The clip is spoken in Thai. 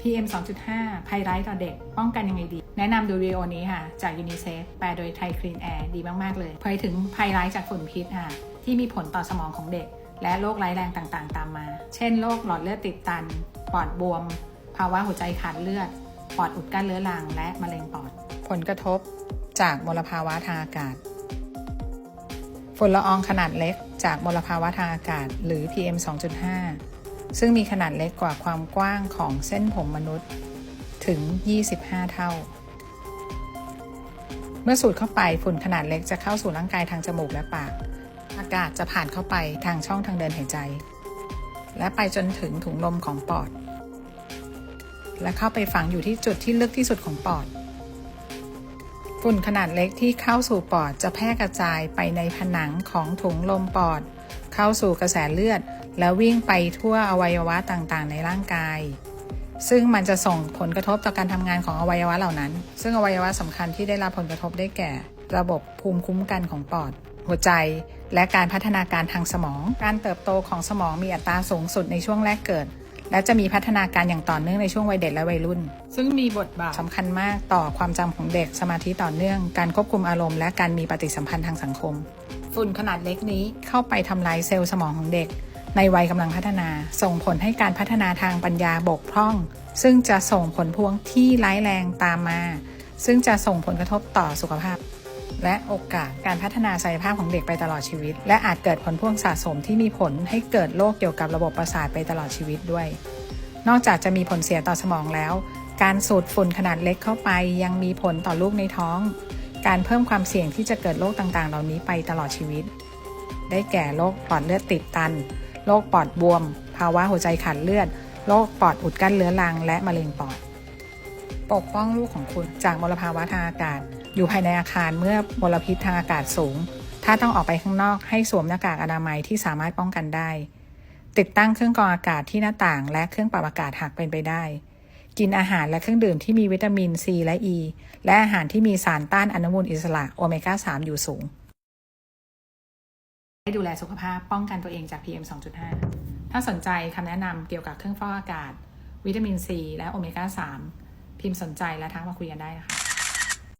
PM 2.5 ภัยร้ายต่อเด็ก ป้องกันยังไงดี แนะนำดูวิดีโอนี้ค่ะ จากยูนิเซฟแปลโดยไทยคลีนแอร์ดีมาก ๆ เลยเผยถึงภัยร้ายจากฝุ่นพิษค่ะ ที่มีผลต่อสมองของเด็ก และโรคร้ายแรงต่างๆ ตามมา เช่นโรคหลอดเลือดติดตัน ปอดบวม ภาวะหัวใจขาดเลือด ปอดอุดกั้นเรื้อรัง และมะเร็งปอด ผลกระทบจากมลภาวะทางอากาศ ฝุ่นละอองขนาดเล็ก จากมลภาวะทางอากาศ หรือ PM 2.5 ซึ่งมีขนาดเล็กกว่าความกว้างของเส้นผมมนุษย์ถึง 25 เท่า เมื่อสูดเข้าไปฝุ่นขนาดเล็กจะเข้าสู่ร่างกายทางจมูกและปาก อากาศจะผ่านเข้าไปทางช่องทางเดินหายใจ และไปจนถึงถุงลมของปอด และเข้าไปฝังอยู่ที่จุดที่ลึกที่สุดของปอด ฝุ่นขนาดเล็กที่เข้าสู่ปอดจะแพร่กระจายไปในผนังของถุงลมปอด เข้าสู่กระแสเลือด แล้ววิ่งไปทั่วอวัยวะต่างๆ ในร่างกาย ซึ่งมันจะส่งผลกระทบต่อการทำงานของอวัยวะเหล่านั้น ซึ่งอวัยวะสำคัญที่ได้รับผลกระทบได้แก่ ระบบภูมิคุ้มกันของปอด หัวใจ และการพัฒนาการทางสมอง การเติบโตของสมองมีอัตราสูงสุดในช่วงแรกเกิด และจะมีพัฒนาการอย่างต่อเนื่องในช่วงวัยเด็กและวัยรุ่น ซึ่งมีบทบาทสำคัญมากต่อความจำของเด็กสมาธิต่อเนื่อง การควบคุมอารมณ์และการมีปฏิสัมพันธ์ทางสังคม ฝุ่นขนาดเล็กนี้เข้าไปทำลายเซลล์สมองของเด็ก ในวัยกำลังพัฒนา ส่งผลให้การพัฒนาทางปัญญาบกพร่อง ซึ่งจะส่งผลพวงที่ร้ายแรงตามมา ซึ่งจะส่งผลกระทบต่อสุขภาพ และโอกาสการพัฒนาศักยภาพของเด็กไปตลอดชีวิต และอาจเกิดผลพ่วงสะสมที่มีผลให้เกิดโรคเกี่ยวกับระบบประสาทไปตลอดชีวิตด้วย นอกจากจะมีผลเสียต่อสมองแล้ว การสูดฝุ่นขนาดเล็กเข้าไป ยังมีผลต่อลูกในท้อง การเพิ่มความเสี่ยงที่จะเกิดโรคต่างๆ เหล่านี้ไปตลอดชีวิต ได้แก่โรคปอดเลือดติดตัน โรคปอดบวม ภาวะหัวใจขาดเลือด โรคปอดอุดกั้นเรื้อรัง และมะเร็งปอด ปกป้องลูกของคุณจากมลภาวะทางอากาศ อยู่ภายในอาคารเมื่อมลพิษทางอากาศสูง ถ้าต้องออกไปข้างนอกให้สวมหน้ากากอนามัยที่สามารถป้องกันได้ ติดตั้งเครื่องกรองอากาศที่หน้าต่าง และเครื่องปรับอากาศหากเป็นไปได้ กินอาหารและเครื่องดื่มที่มีวิตามินซีและอ e, ีและอาหารที่มีสารต้านอนุมูลอิสระโอเมก้า 3 อยู่สูงให้ดูแลสุขภาพป้องกันตัวเองจาก PM 2.5 ถ้าสนใจคำแนะนำเกี่ยวกับเครื่องฟอกอากาศ วิตามินซีและโอเมก้า 3 พิมพ์สนใจและทักมาคุยกันได้นะคะ